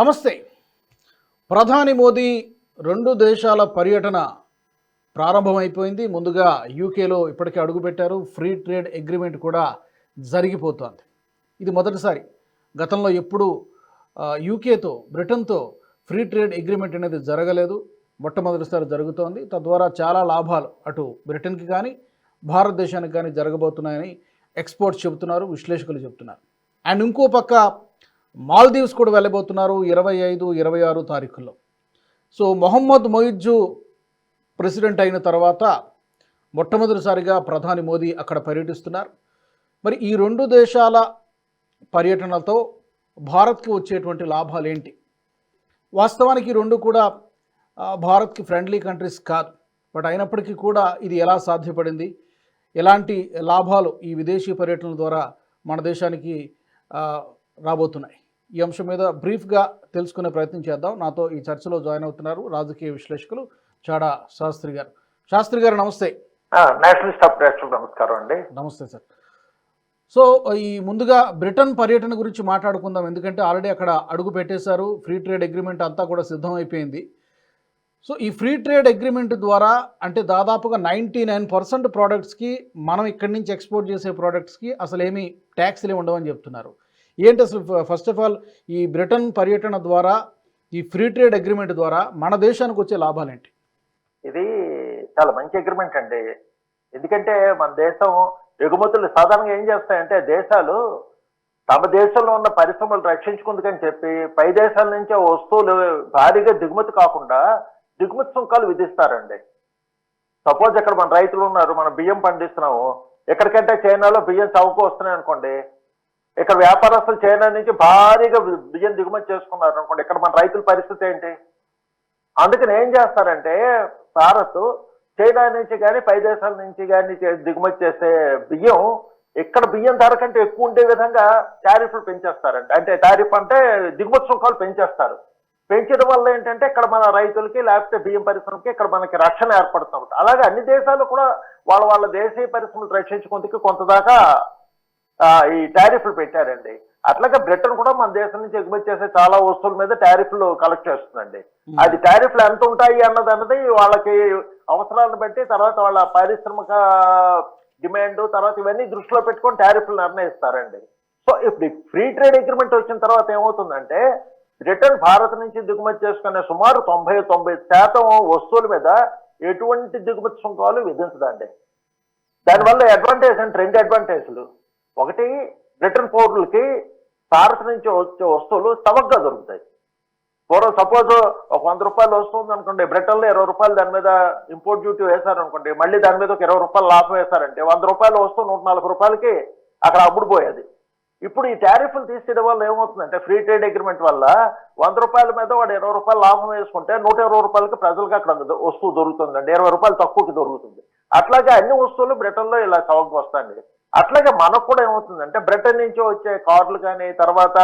నమస్తే. ప్రధాని మోదీ రెండు దేశాల పర్యటన ప్రారంభమైపోయింది. ముందుగా యూకేలో ఇప్పటికే అడుగుపెట్టారు. ఫ్రీ ట్రేడ్ అగ్రిమెంట్ కూడా జరిగిపోతోంది. ఇది మొదటిసారి. గతంలో ఎప్పుడు యూకేతో బ్రిటన్తో ఫ్రీ ట్రేడ్ అగ్రిమెంట్ అనేది జరగలేదు. మొట్టమొదటిసారి జరుగుతోంది. తద్వారా చాలా లాభాలు అటు బ్రిటన్కి కానీ భారతదేశానికి కానీ జరగబోతున్నాయని ఎక్స్పోర్ట్స్ చెబుతున్నారు విశ్లేషకులు చెబుతున్నారు. అండ్ ఇంకో పక్క మాల్దీవ్స్ కూడా వెళ్ళబోతున్నారు ఇరవై ఐదు ఇరవై ఆరు తారీఖుల్లో. సో మొహమ్మద్ మొయిజ్జు ప్రెసిడెంట్ అయిన తర్వాత మొట్టమొదటిసారిగా ప్రధాని మోదీ అక్కడ పర్యటిస్తున్నారు. మరి ఈ రెండు దేశాల పర్యటనతో భారత్కి వచ్చేటువంటి లాభాలు ఏంటి వాస్తవానికి రెండు కూడా భారత్కి ఫ్రెండ్లీ కంట్రీస్ కాదు. బట్ అయినప్పటికీ కూడా ఇది ఎలా సాధ్యపడింది? ఎలాంటి లాభాలు ఈ విదేశీ పర్యటనల ద్వారా మన దేశానికి రాబోతున్నాయి? ఈ అంశం మీద బ్రీఫ్గా తెలుసుకునే ప్రయత్నం చేద్దాం. నాతో ఈ చర్చలో జాయిన్ అవుతున్నారు రాజకీయ విశ్లేషకులు చాడా శాస్త్రి గారు. శాస్త్రి గారు నమస్తే. నమస్కారం అండి. నమస్తే సార్. సో ఈ ముందుగా బ్రిటన్ పర్యటన గురించి మాట్లాడుకుందాం. ఎందుకంటే ఆల్రెడీ అక్కడ అడుగు పెట్టేశారు. ఫ్రీ ట్రేడ్ అగ్రిమెంట్ అంతా కూడా సిద్ధం అయిపోయింది సో ఈ ఫ్రీ ట్రేడ్ అగ్రిమెంట్ ద్వారా అంటే దాదాపుగా నైంటీ నైన్ పర్సెంట్ ప్రోడక్ట్స్కి మనం ఇక్కడి నుంచి ఎక్స్పోర్ట్ చేసే ప్రోడక్ట్స్కి అసలు ఏమీ ట్యాక్స్లు ఉండవని చెప్తున్నారు. ఏంటి అసలు ఫస్ట్ ఆఫ్ ఆల్ ఈ బ్రిటన్ పర్యటన ద్వారా ఈ ఫ్రీ ట్రేడ్ అగ్రిమెంట్ ద్వారా మన దేశానికి వచ్చే లాభాలు ఏంటి ఇది చాలా మంచి అగ్రిమెంట్ అండి. ఎందుకంటే మన దేశం ఎగుమతులు సాధారణంగా ఏం చేస్తాయంటే దేశాలు తమ దేశంలో ఉన్న పరిశ్రమలు రక్షించుకుందుకని చెప్పి పై దేశాల నుంచి వస్తువులు భారీగా దిగుమతి కాకుండా దిగుమతి సుంకాలు విధిస్తారండి. సపోజ్ ఇక్కడ మన రైతులు ఉన్నారు మనం బియ్యం పండిస్తున్నాము. ఎక్కడికంటే చైనాలో బియ్యం చౌక వస్తున్నాయి అనుకోండి ఇక్కడ వ్యాపారస్తులు చైనా నుంచి భారీగా బియ్యం దిగుమతి చేసుకున్నారు అనుకోండి. ఇక్కడ మన రైతుల పరిస్థితి ఏంటి? అందుకని ఏం చేస్తారంటే భారత్ చైనా నుంచి కానీ పై దేశాల నుంచి కానీ దిగుమతి చేసే బియ్యం ఇక్కడ బియ్యం ధర కంటే ఎక్కువ ఉండే విధంగా టారిఫ్లు పెంచేస్తారండి అంటే టారిఫ్ అంటే దిగుమతి సుంకాలు పెంచేస్తారు. పెంచడం వల్ల ఏంటంటే ఇక్కడ మన రైతులకి లేకపోతే బియ్యం పరిశ్రమకి ఇక్కడ మనకి రక్షణ ఏర్పడుతుంది అలాగే అన్ని దేశాలు కూడా వాళ్ళ వాళ్ళ దేశీయ పరిశ్రమలు రక్షించుకుందుకు కొంతదాకా ఈ టారిఫ్లు పెట్టారండి. అట్లాగే బ్రిటన్ కూడా మన దేశం నుంచి ఎగుమతి చేసే చాలా వస్తువుల మీద టారిఫ్లు కలెక్ట్ చేస్తుందండి. అది టారిఫ్లు ఎంత ఉంటాయి అన్నది అన్నది వాళ్ళకి అవసరాలను బట్టి తర్వాత వాళ్ళ పారిశ్రామిక డిమాండ్ తర్వాత ఇవన్నీ దృష్టిలో పెట్టుకొని టారిఫ్లు నిర్ణయిస్తారండి. సో ఇప్పుడు ఫ్రీ ట్రేడ్ అగ్రిమెంట్ వచ్చిన తర్వాత ఏమవుతుందంటే బ్రిటన్ భారత్ నుంచి దిగుమతి చేసుకునే సుమారు తొంభై తొంభై శాతం వస్తువుల మీద ఎటువంటి దిగుమతి సుంకాలు విధించదండి. దానివల్ల అడ్వాంటేజ్ అంటే రెండు అడ్వాంటేజ్లు ఒకటి బ్రిటన్ పౌరులకి భారత్ నుంచి వచ్చే వస్తువులు చవకగా దొరుకుతాయి. పూర్వం సపోజ్ ఒక వంద రూపాయలు వస్తుంది అనుకోండి బ్రిటన్లో ఇరవై రూపాయలు దాని మీద ఇంపోర్ట్ డ్యూటీ వేశారు అనుకోండి మళ్ళీ దాని మీద ఒక ఇరవై రూపాయలు లాభం వేశారంటే వంద రూపాయలు వస్తూ నూట రూపాయలకి అక్కడ అమ్ముడుపోయేది ఇప్పుడు ఈ టారిఫ్లు తీసేయడం వల్ల ఏమవుతుందంటే ఫ్రీ ట్రేడ్ అగ్రిమెంట్ వల్ల వంద రూపాయల మీద వాడు ఇరవై రూపాయలు లాభం వేసుకుంటే నూట ఇరవై రూపాయలకి ప్రజలకు అక్కడ వస్తువు దొరుకుతుందండి. ఇరవై రూపాయలు తక్కువకి దొరుకుతుంది. అట్లాగే అన్ని వస్తువులు బ్రిటన్లో ఇలా చౌకగా వస్తాయండి. అట్లాగే మనకు కూడా ఏమవుతుందంటే బ్రిటన్ నుంచి వచ్చే కార్లు కానీ తర్వాత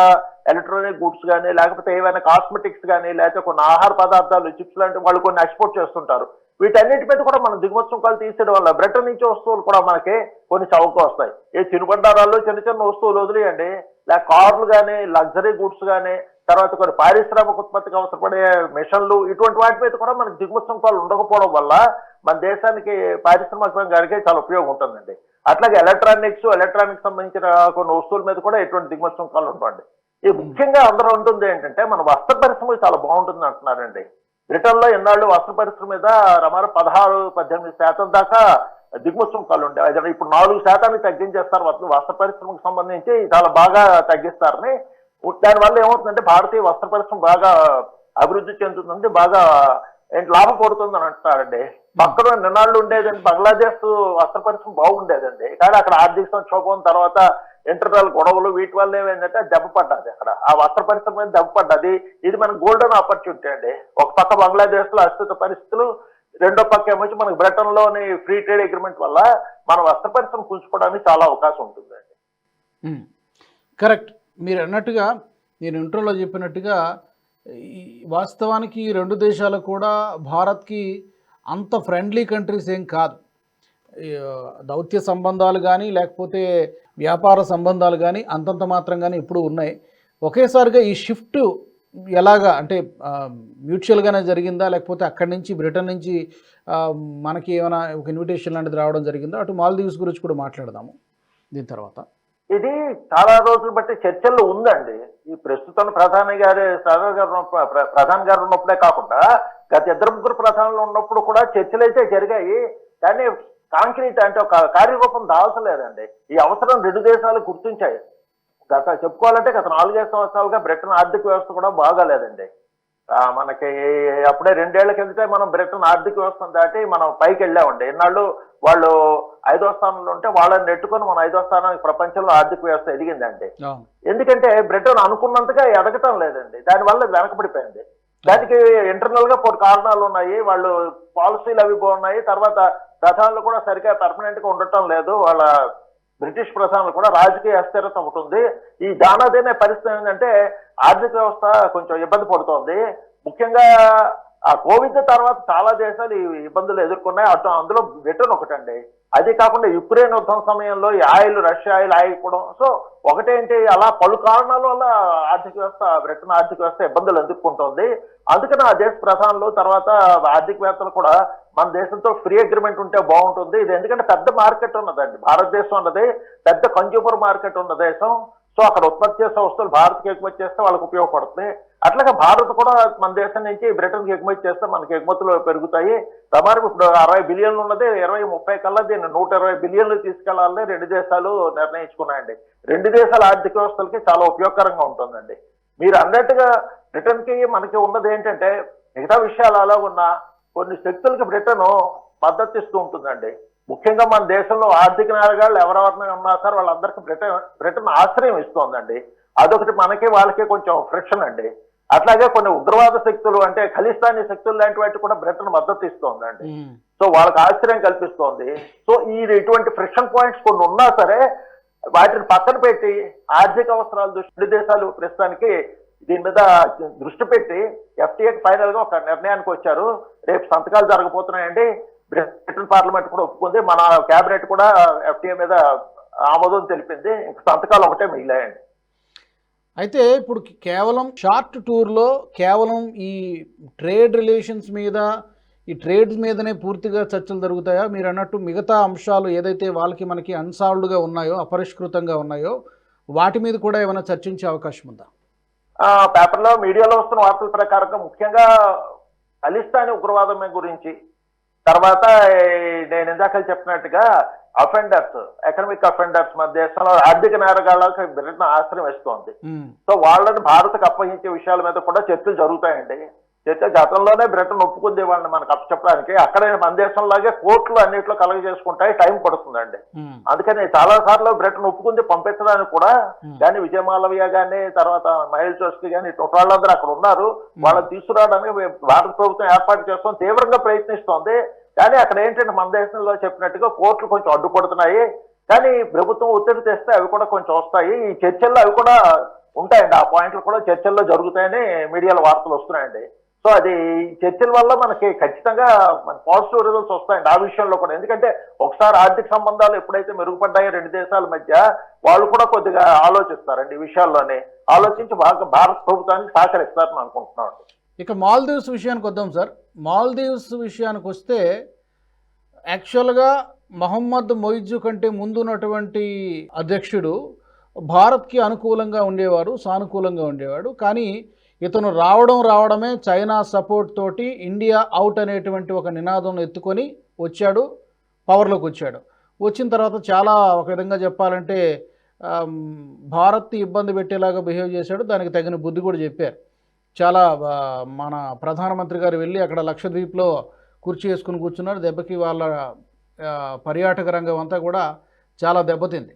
ఎలక్ట్రానిక్ గుడ్స్ కానీ లేకపోతే ఏవైనా కాస్మెటిక్స్ కానీ లేకపోతే కొన్ని ఆహార పదార్థాలు చిప్స్ లాంటి వాళ్ళు కొన్ని ఎక్స్పోర్ట్ చేస్తుంటారు. వీటన్నిటి మీద కూడా మనం దిగుమతి సుంకాలు తీసేయడం వల్ల బ్రిటన్ నుంచి వస్తువులు కూడా మనకి కొన్ని చౌక వస్తాయి. ఏ చినుబండారాల్లో చిన్న చిన్న వస్తువులు వదిలేయండి. లేక కార్లు కానీ లగ్జరీ గుడ్స్ కానీ తర్వాత కొన్ని పారిశ్రామిక ఉత్పత్తికి అవసరపడే మిషన్లు ఇటువంటి వాటి మీద కూడా మనకి దిగుమతి సుంకాలు ఉండకపోవడం వల్ల మన దేశానికి పారిశ్రామిక రంగానికి చాలా ఉపయోగం ఉంటుందండి అట్లాగే ఎలక్ట్రానిక్స్ ఎలక్ట్రానిక్స్ సంబంధించిన కొన్ని వస్తువుల మీద కూడా ఎటువంటి దిగుమతి సుంకాలు ఉంటాయండి ఇది ముఖ్యంగా అందరూ ఉంటుంది ఏంటంటే మన వస్త్ర పరిశ్రమ చాలా బాగుంటుంది అంటున్నారండి బ్రిటన్లో ఎన్నాళ్ళు వస్త్ర పరిశ్రమ మీద రమారు పదహారు పద్దెనిమిది శాతం దాకా దిగుమతి సుంకాలు ఉండే ఇప్పుడు నాలుగు శాతానికి తగ్గించేస్తారు వస్త్ర వస్త్ర పరిశ్రమకు సంబంధించి చాలా బాగా తగ్గిస్తారని. దానివల్ల ఏమవుతుందంటే భారతీయ వస్త్ర పరిశ్రమ బాగా అభివృద్ధి చెందుతుంది బాగా ఏంటి లాభం పడుతుంది అని అంటున్నారండి. పక్కన నిన్నాళ్ళు ఉండేదండి. బంగ్లాదేశ్ వస్త్ర పరిశ్రమ బాగుండేదండి. కానీ అక్కడ ఆర్థిక సంక్షోభం తర్వాత ఇంటర్నల్ గొడవలు వీటి వల్ల ఏమైందంటే దెబ్బ పడ్డది అక్కడ. ఆ వస్త్ర పరిశ్రమ మీద దెబ్బ పడ్డది. ఇది మనకు గోల్డెన్ ఆపర్చునిటీ అండి. ఒక పక్క బంగ్లాదేశ్లో అస్థిత పరిస్థితులు రెండో పక్క ఏమొచ్చి మనకి బ్రిటన్లోని ఫ్రీ ట్రేడ్ అగ్రిమెంట్ వల్ల మన వస్త్ర పరిశ్రమ కూల్చుకోవడానికి చాలా అవకాశం ఉంటుందండి. కరెక్ట్. మీరు అన్నట్టుగా నేను ఇంట్రోలో చెప్పినట్టుగా ఈ వాస్తవానికి ఈ రెండు దేశాలు కూడా భారత్కి అంత ఫ్రెండ్లీ కంట్రీస్ ఏం కాదు. దౌత్య సంబంధాలు కానీ లేకపోతే వ్యాపార సంబంధాలు కానీ అంతంత మాత్రం కానీ ఇప్పుడు ఉన్నాయి. ఒకేసారిగా ఈ షిఫ్ట్ ఎలాగా అంటే మ్యూచువల్గానే జరిగిందా? లేకపోతే అక్కడి నుంచి బ్రిటన్ నుంచి మనకి ఏమైనా ఒక ఇన్విటేషన్ లాంటిది రావడం జరిగిందా? అటు మాల్దీవ్స్ గురించి కూడా మాట్లాడదాము దీని తర్వాత. ఇది చాలా రోజులు బట్టి చర్చల్లో ఉందండి. ఈ ప్రస్తుతం ప్రధాని గారి సాగర్ గారు ప్ర- ప్రధాని గారు ఉన్నప్పుడే కాకుండా గత ఇద్దరు ముగ్గురు ప్రధానులు ఉన్నప్పుడు కూడా చర్చలు అయితే జరిగాయి. కానీ కాంక్రీట్ అంటే ఒక కార్యరూపం దాల్చలేదండి. ఈ అవసరం రెండు దేశాలు గుర్తించాయి. గత చెప్పుకోవాలంటే గత నాలుగైదు సంవత్సరాలుగా బ్రిటన్ ఆర్థిక వ్యవస్థ కూడా బాగాలేదండి. మనకి అప్పుడే రెండేళ్ళ కిందటే మనం బ్రిటన్ ఆర్థిక వ్యవస్థను దాటి మనం పైకి వెళ్ళామండి. ఇన్నాళ్ళు వాళ్ళు ఐదో స్థానంలో ఉంటే వాళ్ళని నెట్టుకొని మన ఐదో స్థానానికి ప్రపంచంలో ఆర్థిక వ్యవస్థ ఎదిగిందండి. ఎందుకంటే బ్రిటన్ అనుకున్నంతగా ఎదగటం లేదండి. దానివల్ల వెనకబడిపోయింది. దానికి ఇంటర్నల్గా కొన్ని కారణాలు ఉన్నాయి. వాళ్ళు పాలసీలు అవి బాగున్నాయి. తర్వాత కథాలు కూడా సరిగా పర్మనెంట్గా ఉండటం లేదు. వాళ్ళ బ్రిటిష్ ప్రధానులు కూడా రాజకీయ అస్థిరత అవుతుంది ఈ దానాదేనే పరిస్థితి ఏంటంటే ఆర్థిక వ్యవస్థ కొంచెం ఇబ్బంది పడుతోంది. ముఖ్యంగా ఆ కోవిడ్ తర్వాత చాలా దేశాలు ఈ ఇబ్బందులు ఎదుర్కొన్నాయి. అటు అందులో బ్రిటన్ ఒకటండి. అది కాకుండా యుక్రెయిన్ యుద్ధం సమయంలో ఈ ఆయిల్ రష్యా ఆయిల్ ఆగిపోవడం. సో ఒకటేంటి అలా పలు కారణాల వల్ల ఆర్థిక వ్యవస్థ బ్రిటన్ ఆర్థిక వ్యవస్థ ఇబ్బందులు ఎదుర్కొంటోంది. అందుకని ఆ దేశ ప్రధానులు తర్వాత ఆర్థికవేత్తలు కూడా మన దేశంతో ఫ్రీ అగ్రిమెంట్ ఉంటే బాగుంటుంది. ఇది ఎందుకంటే పెద్ద మార్కెట్ ఉన్నదండి. భారతదేశం ఉన్నది. పెద్ద కన్జ్యూమర్ మార్కెట్ ఉన్న దేశం. సో అక్కడ ఉత్పత్తి చేసే వస్తువులు భారత్కి ఎగుమతి చేస్తే వాళ్ళకి ఉపయోగపడుతుంది. అట్లాగే భారత్ కూడా మన దేశం నుంచి బ్రిటన్కి ఎగుమతి చేస్తే మనకి ఎగుమతులు పెరుగుతాయి. ప్రమాణం ఇప్పుడు అరవై బిలియన్లు ఉన్నది. ఇరవై ముప్పై కల్లా దీన్ని నూట ఇరవై బిలియన్లు తీసుకెళ్ళాలని రెండు దేశాలు నిర్ణయించుకున్నాయండి. రెండు దేశాల ఆర్థిక వ్యవస్థలకి చాలా ఉపయోగకరంగా ఉంటుందండి. మీరు అన్నట్టుగా బ్రిటన్కి మనకి ఉన్నది ఏంటంటే మిగతా విషయాలు అలా ఉన్నా కొన్ని శక్తులకి బ్రిటన్ మద్దతు ఇస్తూ ఉంటుందండి. ముఖ్యంగా మన దేశంలో ఆర్థిక నేరగాళ్ళు ఎవరెవరిని ఉన్నా సరే వాళ్ళందరికీ బ్రిటన్ బ్రిటన్ ఆశ్రయం ఇస్తోందండి. అదొకటి మనకి వాళ్ళకి కొంచెం ఫ్రిక్షన్ అండి. అట్లాగే కొన్ని ఉగ్రవాద శక్తులు అంటే ఖలిస్తానీ శక్తులు లాంటి వాటికి కూడా బ్రిటన్ మద్దతు ఇస్తోందండి. సో వాళ్ళకి ఆశ్చర్యం కల్పిస్తోంది. సో ఈ ఇటువంటి ఫ్రిక్షన్ పాయింట్స్ కొన్ని ఉన్నా సరే వాటిని పక్కన పెట్టి ఆర్థిక అవసరాల దృష్టి దేశాలు ప్రస్తుతానికి దీని మీద దృష్టి పెట్టి ఎఫ్టీఏకి ఫైనల్గా ఒక నిర్ణయానికి వచ్చారు. రేపు సంతకాలు జరగబోతున్నాయండి. బ్రిటన్ పార్లమెంట్ కూడా ఒప్పుకుంది. మన కేబినెట్ కూడా ఎఫ్టీఏ మీద ఆమోదం తెలిపింది. ఇంకా సంతకాలు ఒకటే మిగిలాయండి. అయితే ఇప్పుడు కేవలం షార్ట్ టూర్లో కేవలం ఈ ట్రేడ్ రిలేషన్స్ మీద ఈ ట్రేడ్స్ మీదనే పూర్తిగా చర్చలు జరుగుతాయా? మీరు అన్నట్టు మిగతా అంశాలు ఏదైతే వాళ్ళకి మనకి అన్సాల్వ్డ్గా ఉన్నాయో అపరిష్కృతంగా ఉన్నాయో వాటి మీద కూడా ఏమైనా చర్చించే అవకాశం ఉందా? పేపర్లో మీడియాలో వస్తున్న వార్తల ప్రకారంగా ముఖ్యంగా ఖలిస్తానీ ఉగ్రవాదం గురించి తర్వాత నేను ఇందాక చెప్పినట్టుగా అఫెండర్స్ ఎకనామిక్ అఫెండర్స్ మన దేశంలో ఆర్థిక నేరగాళ్ళకి బ్రిటన్ ఆశ్రయం ఇస్తోంది. సో వాళ్ళని భారత్కి అప్పగించే విషయాల మీద కూడా చర్చలు జరుగుతాయండి. చర్చ గతంలోనే బ్రిటన్ ఒప్పుకుంది వాళ్ళని మనకు అప్పచెప్పడానికి. అక్కడ మన దేశంలాగే కోర్టులు అన్నింటిలో కలగ చేసుకుంటాయి టైం పడుతుందండి. అందుకని చాలా సార్లు బ్రిటన్ ఒప్పుకుంది పంపించడానికి కూడా. కానీ విజయమాలవ్య గానీ తర్వాత మహిళ చోస్కి కానీ వాళ్ళందరూ అక్కడ ఉన్నారు. వాళ్ళని తీసుకురావడానికి భారత ప్రభుత్వం ఏర్పాటు చేస్తాం తీవ్రంగా ప్రయత్నిస్తోంది. కానీ అక్కడ ఏంటంటే మన దేశంలో చెప్పినట్టుగా కోర్టులు కొంచెం అడ్డుపడుతున్నాయి. కానీ ప్రభుత్వం ఒత్తిడి తెస్తే అవి కూడా కొంచెం వస్తాయి. ఈ చర్చల్లో అవి కూడా ఉంటాయండి. ఆ పాయింట్లు కూడా చర్చల్లో జరుగుతాయని మీడియాలో వార్తలు వస్తున్నాయండి. సో అది చర్చల వల్ల మనకి ఖచ్చితంగా మన పాజిటివ్ రిజల్ట్స్ వస్తాయండి ఆ విషయంలో కూడా. ఎందుకంటే ఒకసారి ఆర్థిక సంబంధాలు ఎప్పుడైతే మెరుగుపడ్డాయో రెండు దేశాల మధ్య వాళ్ళు కూడా కొద్దిగా ఆలోచిస్తారండి ఈ విషయాల్లోనే. ఆలోచించి బాగా భారత ప్రభుత్వానికి సహకరిస్తారని అనుకుంటున్నాం ఇక మాల్దీవ్స్ విషయానికి వద్దాం సార్. మాల్దీవ్స్ విషయానికి వస్తే యాక్చువల్గా మహమ్మద్ మొయిజు కంటే ముందు ఉన్నటువంటి అధ్యక్షుడు భారత్కి అనుకూలంగా ఉండేవారు సానుకూలంగా ఉండేవాడు. కానీ ఇతను రావడం రావడమే చైనా సపోర్ట్ తోటి ఇండియా అవుట్ అనేటువంటి ఒక నినాదం ఎత్తుకొని వచ్చాడు పవర్లోకి వచ్చాడు. వచ్చిన తర్వాత చాలా ఒక విధంగా చెప్పాలంటే భారత్ ఇబ్బంది పెట్టేలాగా బిహేవ్ చేశాడు. దానికి తగిన బుద్ధి కూడా చెప్పారు. చాలా మన ప్రధానమంత్రి గారు వెళ్ళి అక్కడ లక్షద్వీప్లో కుర్చీ వేసుకుని కూర్చున్నారు. దెబ్బకి వాళ్ళ పర్యాటక రంగం అంతా కూడా చాలా దెబ్బతింది.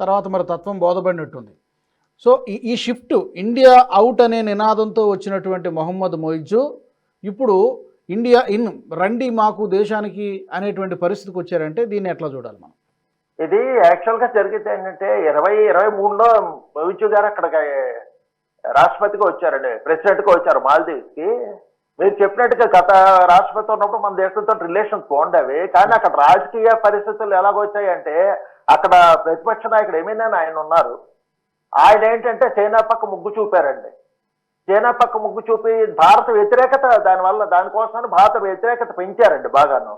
తర్వాత మరి తత్వం బోధపడినట్టుంది. సో ఈ ఈ షిఫ్ట్ ఇండియా అవుట్ అనే నినాదంతో వచ్చినటువంటి మొహమ్మద్ మొయిజు ఇప్పుడు ఇండియా ఇన్ రండి మాకు దేశానికి అనేటువంటి పరిస్థితికి వచ్చారంటే దీన్ని ఎట్లా చూడాలి మనం? ఇది యాక్చువల్గా జరిగితే ఏంటంటే ఇరవై ఇరవై మూడులో మొయిజు గారు అక్కడికి రాష్ట్రపతిగా వచ్చారండి ప్రెసిడెంట్గా వచ్చారు మాల్దీవ్స్కి. మీరు చెప్పినట్టుగా గత రాష్ట్రపతి ఉన్నప్పుడు మన దేశంతో రిలేషన్స్ బాగుండేవి కానీ అక్కడ రాజకీయ పరిస్థితులు ఎలాగొచ్చాయంటే అక్కడ ప్రతిపక్ష నాయకుడు ఏమైనా ఆయన ఉన్నారు. ఆయన ఏంటంటే చైనా పక్క ముగ్గు చూపారండి. చైనా పక్క ముగ్గు చూపి భారత వ్యతిరేకత దానివల్ల దానికోసమని భారత వ్యతిరేకత పెంచారండి బాగాను.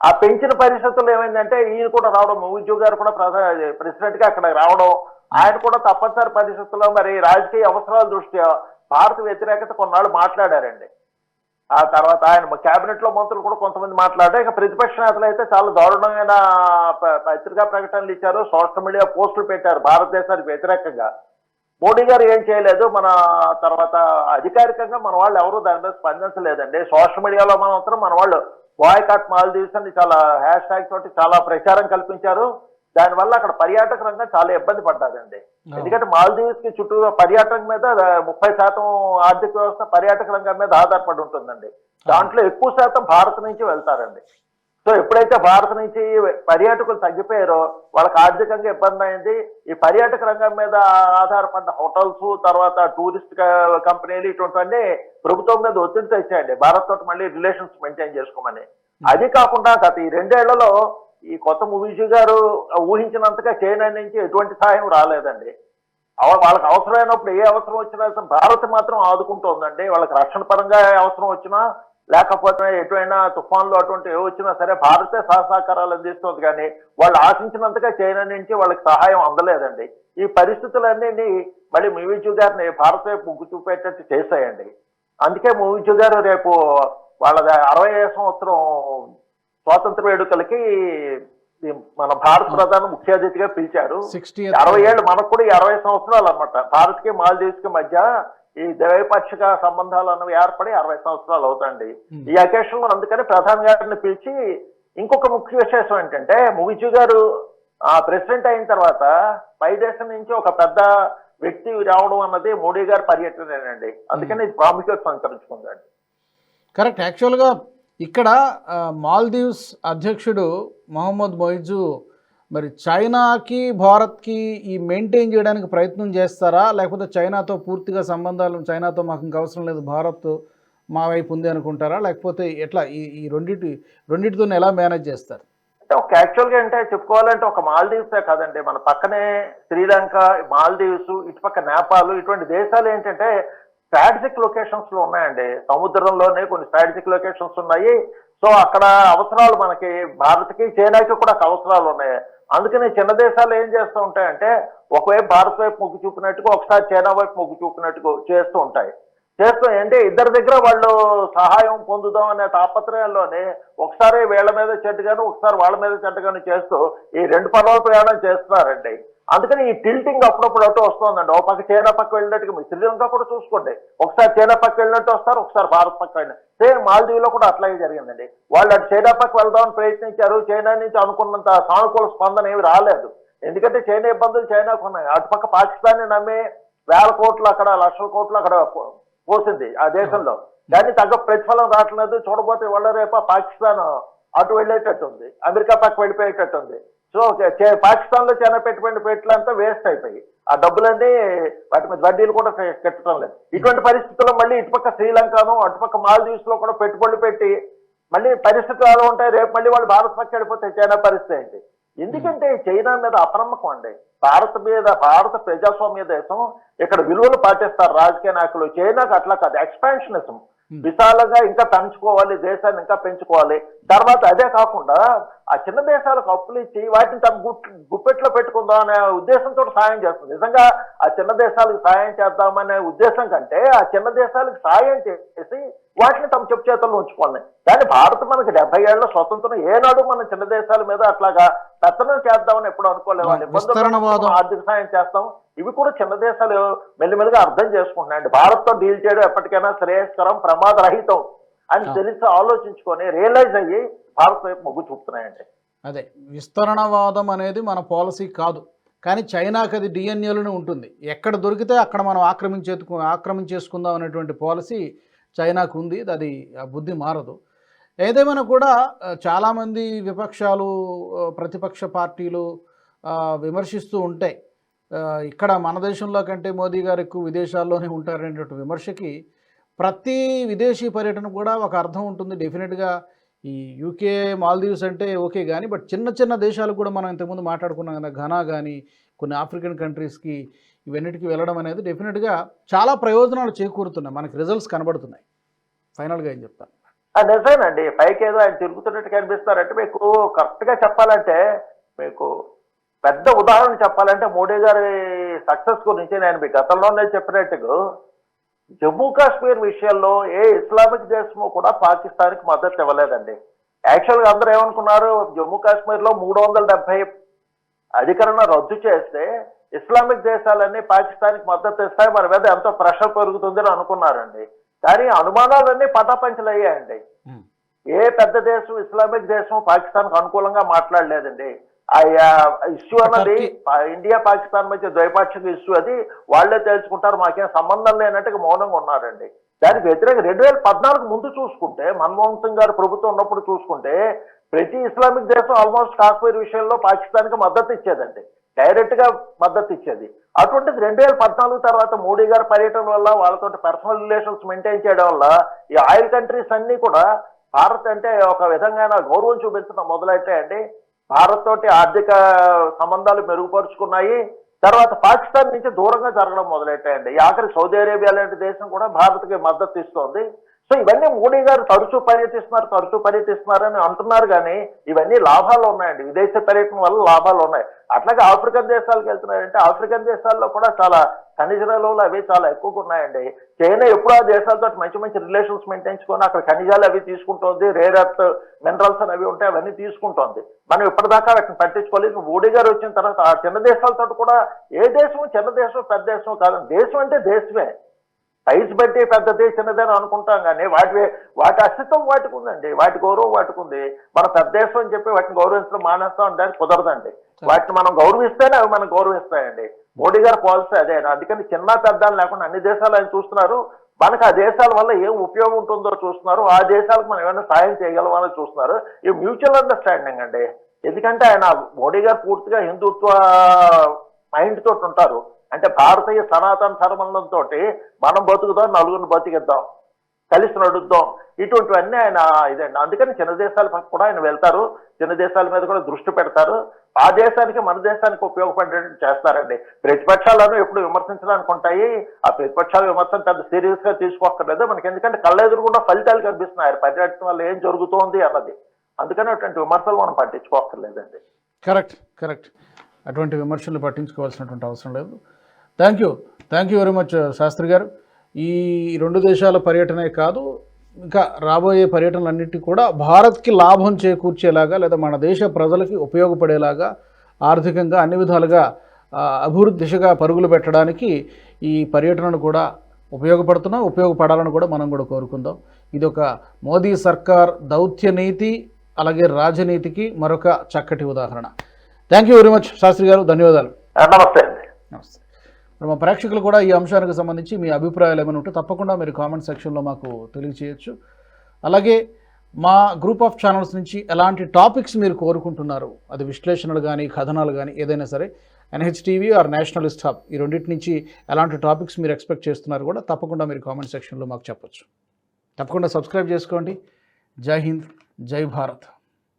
ఆ పెంచిన పరిస్థితుల్లో ఏమైందంటే ఈయన కూడా రావడం ఉద్యోగ గారు కూడా ప్రెసిడెంట్గా అక్కడ రావడం ఆయన కూడా తప్పనిసరి పరిస్థితుల్లో మరి రాజకీయ అవసరాల దృష్ట్యా భారత వ్యతిరేకత కొన్నాళ్ళు మాట్లాడారండి. ఆ తర్వాత ఆయన కేబినెట్లో మంత్రులు కూడా కొంతమంది మాట్లాడారు ఇక ప్రతిపక్ష నేతలు అయితే చాలా దారుణమైన పత్రికా ప్రకటనలు ఇచ్చారు సోషల్ మీడియా పోస్టులు పెట్టారు భారతదేశానికి వ్యతిరేకంగా. మోడీ గారు ఏం చేయలేదు మన తర్వాత అధికారికంగా మన వాళ్ళు ఎవరు దాని మీద స్పందించలేదండి. సోషల్ మీడియాలో మాత్రం మన వాళ్ళు బాయ్కాట్ మాల్దీవ్స్ అని చాలా హ్యాష్ ట్యాగ్ తోటి చాలా ప్రచారం కల్పించారు. దానివల్ల అక్కడ పర్యాటక రంగం చాలా ఇబ్బంది పడ్డదండి. ఎందుకంటే మాల్దీవ్స్కి చుట్టూ పర్యాటకం మీద ముప్పై శాతం ఆర్థిక వ్యవస్థ పర్యాటక రంగం మీద ఆధారపడి ఉంటుందండి. దాంట్లో ఎక్కువ శాతం భారత్ నుంచి వెళ్తారండి. సో ఎప్పుడైతే భారత్ నుంచి పర్యాటకులు తగ్గిపోయారో వాళ్ళకి ఆర్థికంగా ఇబ్బంది అయింది. ఈ పర్యాటక రంగం మీద ఆధారపడ్డ హోటల్స్ తర్వాత టూరిస్ట్ కంపెనీలు ఇటువంటివన్నీ ప్రభుత్వం మీద ఒత్తిడి తెచ్చాయండి. భారత్ తోటి మళ్ళీ రిలేషన్స్ మెయింటైన్ చేసుకోమని. అది కాకుండా గత ఈ రెండేళ్ళలో ఈ కొత్త మూవీజీ గారు ఊహించినంతగా చైనా నుంచి ఎటువంటి సహాయం రాలేదండి. వాళ్ళకి అవసరమైనప్పుడు ఏ అవసరం వచ్చినా భారత్ మాత్రం ఆదుకుంటుందండి. వాళ్ళకి రక్షణ పరంగా ఏ అవసరం వచ్చినా లేకపోతే ఎటువైనా తుఫాన్లు అటువంటి ఏ వచ్చినా సరే భారతే సహసహకారాలు అందిస్తుంది కానీ వాళ్ళు ఆశించినంతగా చైనా నుంచి వాళ్ళకి సహాయం అందలేదండి. ఈ పరిస్థితులన్నీ మళ్ళీ మూవీజు గారిని భారత్ వైపు ముగ్గు చూపేటట్టు చేశాయండి. అందుకే మూవీజు గారు రేపు వాళ్ళ అరవై సంవత్సరం స్వాతంత్ర వేడుకలకి మన భారత ప్రధాని ముఖ్య అతిథిగా పిలిచారు. అరవై ఏళ్ళు మనకు కూడా ఈ అరవై సంవత్సరాలు అన్నమాట. భారత్కి మాల్దీవ్స్కి మధ్య ఈ ద్వైపాక్షిక సంబంధాలు అన్నవి ఏర్పడి అరవై సంవత్సరాలు అవుతాయండి. ఈ అకేషన్లో అందుకని ప్రధాని గారిని పిలిచి ఇంకొక ముఖ్య విశేషం ఏంటంటే ముగిజు గారు ఆ ప్రెసిడెంట్ అయిన తర్వాత పై దేశం నుంచి ఒక పెద్ద వ్యక్తి రావడం అన్నది మోడీ గారి పర్యటనేనండి అందుకని ఇది ప్రాముఖ్యత సంతరించుకుందండి. కరెక్ట్. యాక్చువల్గా ఇక్కడ మాల్దీవ్స్ అధ్యక్షుడు మహమ్మద్ మొయిజు మరి చైనాకి భారత్కి ఈ మెయింటైన్ చేయడానికి ప్రయత్నం చేస్తారా? లేకపోతే చైనాతో పూర్తిగా సంబంధాలు చైనాతో మాకు ఇంకా అవసరం లేదు భారత్ మా వైపు ఉంది అనుకుంటారా? లేకపోతే ఎట్లా ఈ ఈ రెండింటి రెండింటితో ఎలా మేనేజ్ చేస్తారు? అంటే ఒక యాక్చువల్గా అంటే చెప్పుకోవాలంటే ఒక మాల్దీవ్సే కాదండి. మన పక్కనే శ్రీలంక మాల్దీవ్స్ ఇటుపక్క నేపాల్ ఇటువంటి దేశాలు ఏంటంటే స్ట్రాటజిక్ లొకేషన్స్లో ఉన్నాయండి. సముద్రంలోనే కొన్ని స్ట్రాటజిక్ లొకేషన్స్ ఉన్నాయి. సో అక్కడ అవసరాలు మనకి భారత్కి చైనాకి కూడా అవసరాలు ఉన్నాయి. అందుకని చిన్న దేశాలు ఏం చేస్తూ ఉంటాయంటే ఒకవైపు భారత్ వైపు మొగ్గు చూపినట్టుగా ఒకసారి చైనా వైపు మొగ్గు చూపినట్టుగా చేస్తూ ఉంటాయి. చేస్తూ అంటే ఇద్దరి దగ్గర వాళ్ళు సహాయం పొందుదాం అనే తాపత్రయంలోనే ఒకసారి వీళ్ళ మీద చెడ్డగాను ఒకసారి వాళ్ళ మీద చెడ్డగాను చేస్తూ ఈ రెండు పర్వాల ప్రయాణం చేస్తున్నారండి. అందుకని ఈ టిల్టింగ్ అప్పుడప్పుడు అటు వస్తుందండి. ఒక పక్క చైనా పక్క వెళ్ళినట్టుగా మీ శ్రీలంక కూడా చూసుకోండి. ఒకసారి చైనా పక్క వెళ్ళినట్టు వస్తారు ఒకసారి భారత్ పక్క వెళ్ళిన. సేమ్ మాల్దీవ్లో కూడా అట్లాగే జరిగిందండి. వాళ్ళు అటు చైనా పక్క వెళ్దామని ప్రయత్నించారు చైనా నుంచి అనుకున్నంత సానుకూల స్పందన ఏమి రాలేదు. ఎందుకంటే చైనా ఇబ్బందులు చైనాకు ఉన్నాయి. అటుపక్క పాకిస్తాన్ని నమ్మి వేల కోట్లు అక్కడ లక్షల కోట్లు అక్కడ పోసింది ఆ దేశంలో. దాన్ని తగ్గ ప్రతిఫలం రావట్లేదు. చూడబోతే వాళ్ళ రేపు పాకిస్తాన్ అటు వెళ్ళేటట్టుంది అమెరికా పక్క వెళ్ళిపోయేటట్టుంది. సో చే- పాకిస్తాన్లో చైనా పెట్టుబడి పెట్టులంతా వేస్ట్ అయిపోయి ఆ డబ్బులన్నీ వాటి మీద వడ్డీలు కూడా కట్టడం లేదు. ఇటువంటి పరిస్థితుల్లో మళ్ళీ ఇటుపక్క శ్రీలంకను అటుపక్క మాల్దీవ్స్లో కూడా పెట్టుబడులు పెట్టి మళ్ళీ పరిస్థితులు ఎలా ఉంటాయి? రేపు మళ్ళీ వాళ్ళు భారత్ పక్క వెళ్ళిపోతే చైనా పరిస్థితి ఏంటి? ఎందుకంటే చైనా మీద అప్రమకం అండి. భారత్ మీద భారత ప్రజాస్వామ్య దేశం ఇక్కడ విలువలు పాటిస్తారు రాజకీయ నాయకులు. చైనాకు అట్లా కాదు. ఎక్స్పాన్షనిజం. విశాలంగా ఇంకా పెంచుకోవాలి దేశాన్ని ఇంకా పెంచుకోవాలి. తర్వాత అదే కాకుండా ఆ చిన్న దేశాలకు అప్పులు ఇచ్చి వాటిని తమ గుప్పెట్లో పెట్టుకుందాం అనే ఉద్దేశంతో సాయం చేస్తుంది. నిజంగా ఆ చిన్న దేశాలకు సాయం చేద్దామనే ఉద్దేశం కంటే ఆ చిన్న దేశాలకు సాయం చేసి వాటిని తమ చెప్పు చేతుల్లో ఉంచుకోవాలి. కానీ భారత్ మనకి డెబ్బై ఏళ్ళ స్వతంత్రం ఏనాడు మన చిన్న దేశాల మీద అట్లాగా పెత్తనం చేద్దామని ఎప్పుడు అనుకోలేదు. మనం ఆర్థిక సాయం చేస్తాం. ఇవి కూడా చిన్న దేశాలు మెల్లిమెల్లిగా అర్థం చేసుకుంటున్నాయండి. భారత్తో డీల్ చేయడం ఎప్పటికైనా శ్రేయస్కరం ప్రమాదరహితం అని. తెలిసి ఆలోచించుకొని రియలైజ్ అయ్యి భారత్ వైపు మొగ్గు చూపుతున్నాయండి. అదే విస్తరణవాదం అనేది మన పాలసీ కాదు. కానీ చైనాకి అది డిఎన్ఏలోనే ఉంటుంది. ఎక్కడ దొరికితే అక్కడ మనం ఆక్రమించేందుకు ఆక్రమించేసుకుందాం అనేటువంటి పాలసీ చైనాకు ఉంది. అది ఆ బుద్ధి మారదు. ఏదేమైనా కూడా చాలామంది విపక్షాలు ప్రతిపక్ష పార్టీలు విమర్శిస్తూ ఉంటాయి ఇక్కడ మన దేశంలో కంటే మోదీ గారు ఎక్కువ విదేశాల్లోనే ఉంటారనేటువంటి విమర్శకి ప్రతి విదేశీ పర్యటన కూడా ఒక అర్థం ఉంటుంది. డెఫినెట్గా ఈ యూకే మాల్దీవ్స్ అంటే ఓకే కానీ బట్ చిన్న చిన్న దేశాలు కూడా మనం ఇంతకుముందు మాట్లాడుకున్నాం కదా ఘనా కానీ కొన్ని ఆఫ్రికన్ కంట్రీస్కి ఇవన్నిటికీ వెళ్ళడం అనేది డెఫినెట్గా చాలా ప్రయోజనాలు చేకూరుతున్నాయి. మనకి రిజల్ట్స్ కనబడుతున్నాయి. ఫైనల్గా ఏం చెప్తాను? నిజమేనండి. పైకి ఏదో ఆయన తిరుగుతున్నట్టు కనిపిస్తున్నారంటే మీకు కరెక్ట్గా చెప్పాలంటే మీకు పెద్ద ఉదాహరణ చెప్పాలంటే మోడీ గారి సక్సెస్ గురించి నేను మీ గతంలోనే చెప్పినట్టుగా జమ్మూ కాశ్మీర్ విషయంలో ఏ ఇస్లామిక్ దేశము కూడా పాకిస్తాన్కి మద్దతు ఇవ్వలేదండి. యాక్చువల్గా అందరూ ఏమనుకున్నారు? జమ్మూ కాశ్మీర్లో మూడు వందల డెబ్బై అధికరణ రద్దు చేస్తే ఇస్లామిక్ దేశాలన్నీ పాకిస్తాన్కి మద్దతు ఇస్తాయి. మన మీద ఎంతో ప్రెషర్ పెరుగుతుందని అనుకున్నారండి. కానీ అనుమానాలన్నీ పటాపంచలయ్యాయండి. ఏ పెద్ద దేశం ఇస్లామిక్ దేశం పాకిస్తాన్కి అనుకూలంగా మాట్లాడలేదండి. ఆ ఇష్యూ అన్నది పా- ఇండియా పాకిస్తాన్ మధ్య ద్వైపాక్షిక ఇష్యూ అది. వాళ్ళే తేల్చుకుంటారు మాకేం సంబంధం లేనట్టుగా మౌనంగా ఉన్నారండి. దానికి వ్యతిరేక రెండు వేల పద్నాలుగు ముందు చూసుకుంటే మన్మోహన్ సింగ్ గారు ప్రభుత్వం ఉన్నప్పుడు చూసుకుంటే ప్రతి ఇస్లామిక్ దేశం ఆల్మోస్ట్ కాశ్మీర్ విషయంలో పాకిస్తాన్కి మద్దతు ఇచ్చేదండి. డైరెక్ట్గా మద్దతు ఇచ్చేది. అటువంటిది రెండు వేల పద్నాలుగు తర్వాత మోడీ గారి పర్యటన వల్ల వాళ్ళతో పర్సనల్ రిలేషన్స్ మెయింటైన్ చేయడం వల్ల ఈ ఆయిల్ కంట్రీస్ అన్ని కూడా భారత్ అంటే ఒక విధంగా గౌరవం చూపించడం మొదలైతాయండి భారత్ తోటి ఆర్థిక సంబంధాలు మెరుగుపరుచుకున్నాయి. తర్వాత పాకిస్తాన్ నుంచి దూరంగా జరగడం మొదలెట్టాయండి. ఆఖరి సౌదీ అరేబియా లాంటి దేశం కూడా భారత్కి మద్దతు ఇస్తోంది. సో ఇవన్నీ మోడీ గారు తరచూ పర్యటిస్తున్నారు తరచూ పర్యటిస్తున్నారు అని అంటున్నారు కానీ ఇవన్నీ లాభాలు ఉన్నాయండి. విదేశ పర్యటన వల్ల లాభాలు ఉన్నాయి. అట్లాగే ఆఫ్రికన్ దేశాలకు వెళ్తున్నారంటే ఆఫ్రికన్ దేశాల్లో కూడా చాలా ఖనిజ అవి చాలా ఎక్కువగా ఉన్నాయండి. చైనా ఎప్పుడు ఆ దేశాలతో మంచి మంచి రిలేషన్స్ మెయింటైన్చుకొని అక్కడ ఖనిజాలు అవి తీసుకుంటోంది రేర్ ఎర్త్ మినరల్స్ అని అవి ఉంటాయి అవన్నీ తీసుకుంటోంది. మనం ఇప్పటిదాకా వాటిని పట్టించుకోలేదు. మోడీ గారు వచ్చిన తర్వాత ఆ చిన్న దేశాలతో కూడా ఏ దేశం చిన్న దేశం పెద్ద దేశం కాదు. దేశం అంటే దేశమే. సైజ్ బట్టి పెద్దది చిన్నదని అనుకుంటాం కానీ వాటి వాటి అస్తిత్వం వాటికి ఉందండి. వాటి గౌరవం వాటికి ఉంది. మన పెద్ద దేశం అని చెప్పి వాటిని గౌరవించడం మానేస్తాం అంటే కుదరదండి. వాటిని మనం గౌరవిస్తేనే అవి మనం గౌరవిస్తాయండి. మోడీ గారి పాలసీ అదే. అందుకని చిన్న పెద్ద అని లేకుండా అన్ని దేశాలు ఆయన చూస్తున్నారు. మనకు ఆ దేశాల వల్ల ఏం ఉపయోగం ఉంటుందో చూస్తున్నారు. ఆ దేశాలకు మనం ఏమైనా సాయం చేయగలమని చూస్తున్నారు. ఈ మ్యూచువల్ అండర్స్టాండింగ్ అండి. ఎందుకంటే ఆయన మోడీ గారు పూర్తిగా హిందుత్వ మైండ్ తోటి ఉంటారు. అంటే భారతీయ సనాతన ధర్మంతో మనం బతుకుదాం నలుగురిని బతికిద్దాం కలిసి నడుద్దాం. ఇటువంటివన్నీ ఆయన ఇదండి. అందుకని చిన్న దేశాల పక్క కూడా ఆయన వెళ్తారు. చిన్న దేశాల మీద కూడా దృష్టి పెడతారు. ఆ దేశానికి మన దేశానికి ఉపయోగపడేటట్టు చేస్తారండి. ప్రతిపక్షాలను ఎప్పుడు విమర్శించడానికి ఉంటాయి. ఆ ప్రతిపక్షాల విమర్శను పెద్ద సీరియస్గా తీసుకోక్కర్లేదు మనకి ఎందుకంటే కళ్ళెదురుగుండా ఫలితాలు కనిపిస్తున్నాయి. ఆయన పర్యటన వల్ల ఏం జరుగుతోంది అన్నది. అందుకని అటువంటి విమర్శలు మనం పట్టించుకోక్కర్లేదండి. Correct correct. అటువంటి విమర్శలు పట్టించుకోవాల్సినటువంటి అవసరం లేదు. Thank you thank you very much Shastri గారు. ఈ రెండు దేశాల పర్యటనే కాదు ఇంకా రాబోయే పర్యటనలన్నిటి కూడా భారత్కి లాభం చేకూర్చేలాగా లేదా మన దేశ ప్రజలకి ఉపయోగపడేలాగా ఆర్థికంగా అన్ని విధాలుగా అభివృద్ధి దిశగా పరుగులు పెట్టడానికి ఈ పర్యటనను కూడా ఉపయోగపడుతున్నా ఉపయోగపడాలని కూడా మనం కూడా కోరుకుందాం. ఇది ఒక మోదీ సర్కార్ దౌత్య నీతి అలాగే రాజనీతికి మరొక చక్కటి ఉదాహరణ. Thank you very much Shastri గారు. ధన్యవాదాలు. నమస్తే. అండి నమస్తే. మా ప్రేక్షకులు కూడా ఈ అంశానికి సంబంధించి మీ అభిప్రాయాలు ఏమైనా ఉంటే తప్పకుండా మీరు కామెంట్ సెక్షన్లో మాకు తెలియచేయచ్చు. అలాగే మా గ్రూప్ ఆఫ్ ఛానల్స్ నుంచి ఎలాంటి టాపిక్స్ మీరు కోరుకుంటున్నారు అది విశ్లేషణలు కానీ కథనాలు కానీ ఏదైనా సరే ఎన్హెచ్టీవీ ఆర్ నేషనలిస్ట్ హబ్ ఈ రెండింటి నుంచి ఎలాంటి టాపిక్స్ మీరు ఎక్స్పెక్ట్ చేస్తున్నారు కూడా తప్పకుండా మీరు కామెంట్ సెక్షన్లో మాకు చెప్పచ్చు. తప్పకుండా సబ్స్క్రైబ్ చేసుకోండి. జై హింద్ జై భారత్.